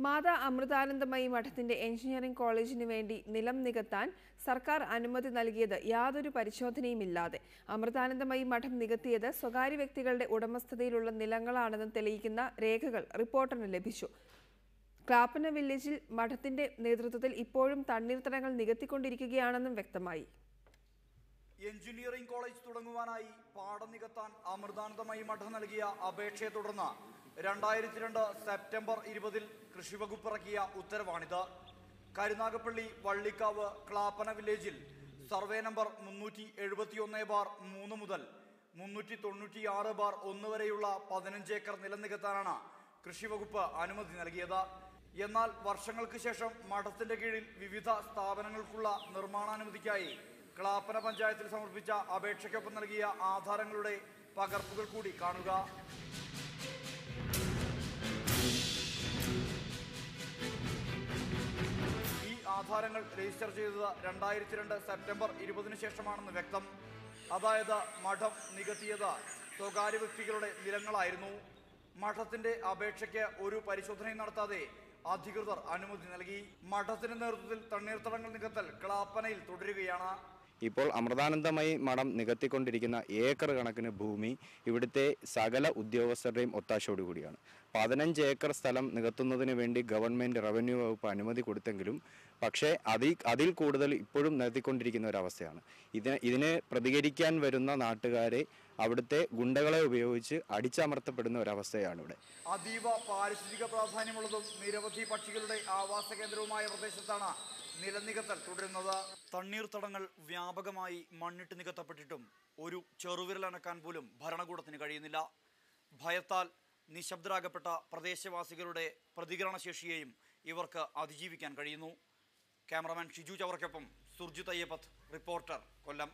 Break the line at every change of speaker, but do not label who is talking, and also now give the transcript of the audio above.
Mata Amritanandamayi മഠത്തിന്റെ engineering കോളേജിന് വേണ്ടി നിലം നികത്താൻ സർക്കാർ അനുമതി നൽകിയത് യാതൊരു പരിശോധനയുമില്ലാതെ. അമൃതാനന്ദമയി മഠം നികത്തിയത് സ്വകാര്യ വ്യക്തികളുടെ ഉടമസ്ഥതയിലുള്ള നിലങ്ങളാണെന്ന് തെളിയിക്കുന്ന രേഖകൾ റിപ്പോർട്ടറിന് ലഭിച്ചു. ക്ലാപ്പന വില്ലേജിൽ മഠത്തിന്റെ നേതൃത്വത്തിൽ ഇപ്പോഴും തണ്ണീർത്തടങ്ങൾ നികത്തിക്കൊണ്ടിരിക്കുകയാണെന്നും വ്യക്തമായി.
എഞ്ചിനീയറിംഗ് കോളേജ് തുടങ്ങുവാനായി പാഠം നികത്താൻ അമൃതാനന്ദമായി മഠം നൽകിയ അപേക്ഷയെ തുടർന്ന് രണ്ടായിരത്തി രണ്ട് സെപ്റ്റംബർ ഇരുപതിൽ കൃഷിവകുപ്പ് ഇറക്കിയ ഉത്തരവാണിത്. കരുനാഗപ്പള്ളി വള്ളിക്കാവ് ക്ലാപ്പന വില്ലേജിൽ സർവേ നമ്പർ മുന്നൂറ്റി എഴുപത്തി ഒന്ന് ബാർ മൂന്ന് മുതൽ മുന്നൂറ്റി തൊണ്ണൂറ്റി ആറ് ബാർ ഒന്ന് വരെയുള്ള പതിനഞ്ച് ഏക്കർ നിലം നികത്താനാണ് കൃഷിവകുപ്പ് അനുമതി നൽകിയത്. എന്നാൽ വർഷങ്ങൾക്ക് ശേഷം മഠത്തിന്റെ കീഴിൽ വിവിധ സ്ഥാപനങ്ങൾക്കുള്ള നിർമ്മാണാനുമതിക്കായി ക്ലാപ്പന പഞ്ചായത്തിൽ സമർപ്പിച്ച അപേക്ഷയ്ക്കൊപ്പം നൽകിയ ആധാരങ്ങളുടെ പകർപ്പുകൾ കൂടി കാണുക. ഈ ആധാരങ്ങൾ രജിസ്റ്റർ ചെയ്തത് രണ്ടായിരത്തി രണ്ട് സെപ്റ്റംബർ ഇരുപതിനു ശേഷമാണെന്ന് വ്യക്തം. അതായത് മഠം നികത്തിയത് സ്വകാര്യ വ്യക്തികളുടെ നിലങ്ങളായിരുന്നു. മഠത്തിന്റെ അപേക്ഷയ്ക്ക് ഒരു പരിശോധനയും നടത്താതെ അധികൃതർ അനുമതി നൽകി. മഠത്തിന്റെ നേതൃത്വത്തിൽ തണ്ണീർത്തടങ്ങൾ നികത്തൽ ക്ലാപ്പനയിൽ തുടരുകയാണ്.
ഇപ്പോൾ അമൃതാനന്ദമയി മഠം നികത്തിക്കൊണ്ടിരിക്കുന്ന ഏക്കർ കണക്കിന് ഭൂമി ഇവിടുത്തെ സകല ഉദ്യോഗസ്ഥരുടെയും ഒത്താശയോടുകൂടിയാണ് പതിനഞ്ച് ഏക്കർ സ്ഥലം നികത്തുന്നതിന് വേണ്ടി ഗവൺമെന്റ് റവന്യൂ വകുപ്പ് അനുമതി കൊടുത്തെങ്കിലും പക്ഷേ അതിൽ അതിൽ കൂടുതൽ ഇപ്പോഴും നികത്തിക്കൊണ്ടിരിക്കുന്ന ഒരവസ്ഥയാണ്. ഇതിന് ഇതിനെ പ്രതികരിക്കാൻ വരുന്ന നാട്ടുകാരെ അവിടുത്തെ ഗുണ്ടകളെ ഉപയോഗിച്ച് അടിച്ചമർത്തപ്പെടുന്ന ഒരവസ്ഥയാണ് ഇവിടെ.
അതീവ പാരിസ്ഥിതിക പ്രാധാന്യമുള്ളതും നിരവധി പക്ഷികളുടെ ആവാസ കേന്ദ്രവുമായ പ്രദേശത്താണ് നിലനികത്തൽ തുടരുന്നത്. തണ്ണീർത്തടങ്ങൾ വ്യാപകമായി മണ്ണിട്ട് നികത്തപ്പെട്ടിട്ടും ഒരു ചെറുവിരലനക്കാൻ പോലും ഭരണകൂടത്തിന് കഴിയുന്നില്ല. ഭയത്താൽ നിശബ്ദരാകപ്പെട്ട പ്രദേശവാസികളുടെ പ്രതികരണശേഷിയെയും ഇവർക്ക് അതിജീവിക്കാൻ കഴിയുന്നു. ക്യാമറമാൻ ഷിജു ചവർക്കൊപ്പം സുർജിത് അയ്യപ്പത് റിപ്പോർട്ടർ കൊല്ലം.